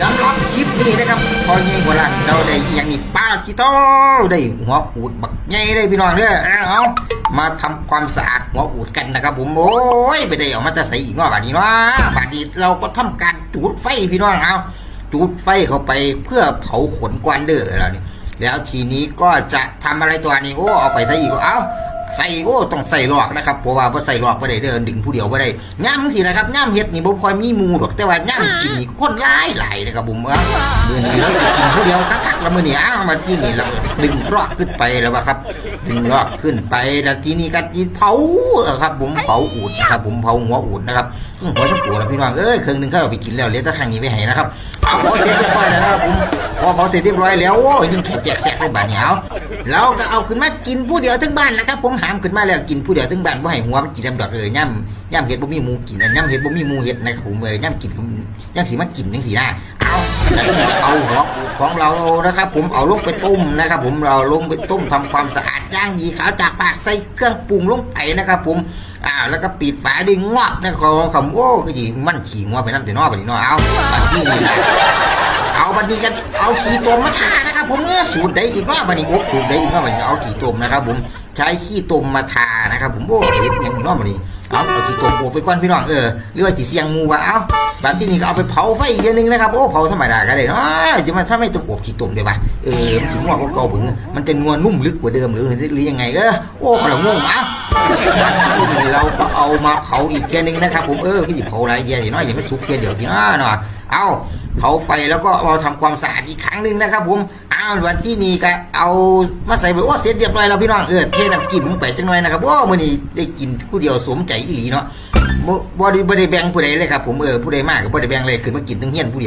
สำหรับคลิปนี้นะครับพอใหญ่กว่าลังเราได้อย่างนี้ป้าที่โตได้หัวอูดบักใหญ่เลยพี่น้องเด้อเอาเอามาทำความสะอาดหัวอูดกันนะครับ ผมโอ้ยไปได้เอามาจะใส่อีกเนาะบาดนี้เนาะบาดนี้เราก็ทำการจุดไฟพี่น้องเอาจุดไฟเข้าไปเพื่อเผาขนกวนเด้อแล้วนี่แล้วทีนี้ก็จะทำอะไรตัวนี้โอ้เอาไปใส่อีกเอา ใส่โอ้ต้องใส่หลอกนะครับเพราะว่าพอใส่หลอกไ่ได้เดินดึงผู้เดียวไ่ได้ย่ำสินะครับย่ำเฮ็ดนี่บ่ค่อยมีหมูหรอกแต่ว่าย่ำกินนี่คนหลายหลายนะครับผมเออมือนี้เราจะกินผู้เดียวคักๆแล้วมือนี้อ้าวมาที่นี่เราดึงรอกขึ้นไปแล้วว่าครับ ดึงรอกขึ้นไปแล้วทีนี้ก็จีเผาครับ ผมเผาอูดนะครับผมเผาหัวอูดนะครับซึ่งหัวทั้งตัวแล้วพี่น้องเอ้ยเครื่องหนึงเขาเอาไปกินแล้วเหลือแต่ข้างนี้ไปให้นะครับเอาเสร็จเรียบร้อยแล้วนะครับผมพอเผาเสร็จเรียบร้อยแล้วโอ้ยยิ่งแขกแจกแสกเลยบาดเหนียวเราก็เอาขึ้นมากินผู้เดียวทั้งบ้านนะครับผมหามขึ้นมาแล้วกินผู้เดียวทั้งบ้านบ่ให้หัวมันกินลำดอกเลยย่ำย่ำเห็ดบ่มีหมูกินย่ำเห็ดบ่มีหมูเห็ดนะครับผมเลยย่ำกินย่ำสีมากินจังสีหน้าเอาเอาหัวของเรานะครับ ผมเอาลงไปต้มนะครับ ผมเราลงไปต้มทำความสะอาดย่างดีขาวจากปากใส่เครื่องปรุงลงไปนะครับ ผมอ่าแล้วก็ปิดฝาด้วยงอกนะครับคำโอ้คือมันขี่งอไปน้ำแต่นอกไปนี่นาะเอาบัดนี้ นะเอาบัดนี้กันเอาขี้ตมมาทานะครับ ผมเออสูตรได้อีกว่าบัดนี้โอ้สูตรได้อีกว่าบัดนี้เอาขี้ตมนะครับ ผมใช้ขี้ตมมาทานะครับ ผมโอ้เห็ดอย่างนี้เนาบัดนี้เอาเอาขี้ตมโอบไปก่อนพี่น้องเออหรือว่าจีเสียงงูวะเอาบัดที่นี่ก็เอาไปเผาไฟอีกเดือนนึงนะครับโอ้เผาธรรมดาก็ได้เนาะจะมันถ้าไม่ต้องอบขี้ตมได้ปะเออมันถึงว่าก็เก่าบึงมันจะงัวนุ่มลึกกว่าเดิมหรือหรือยังไงเออโอ้ขลังงงอะ เราก็เอามาเผาอีกเทียหนึงนะครับ ผมเออพี่เผาหลายเดียวสิเนาะอย่าไม่สุกเทียเดียวทีเนาะเนาะเอาเผาไฟแล้วก็เอาทำความสะอาดอีกครั้งหนึ่งนะครับ ผมอ้าววันที่นี่ก็เอามาใส่ไปโอ้เสร็จเรียบร้อยแล้วพี่น้องเออเทน้ำจิ้มไปจังหน่อยนะครับโอ้มือนี้ได้กินผู้เดียวสมใจอีหลีเนาะบ่ได้บ่ได้แบ่งผู้ใดเลยครับผมเออผู้ใดมากก็บ่ได้แบ่งเลยขึ้นมากินทั้งเฮียนผู้เดียว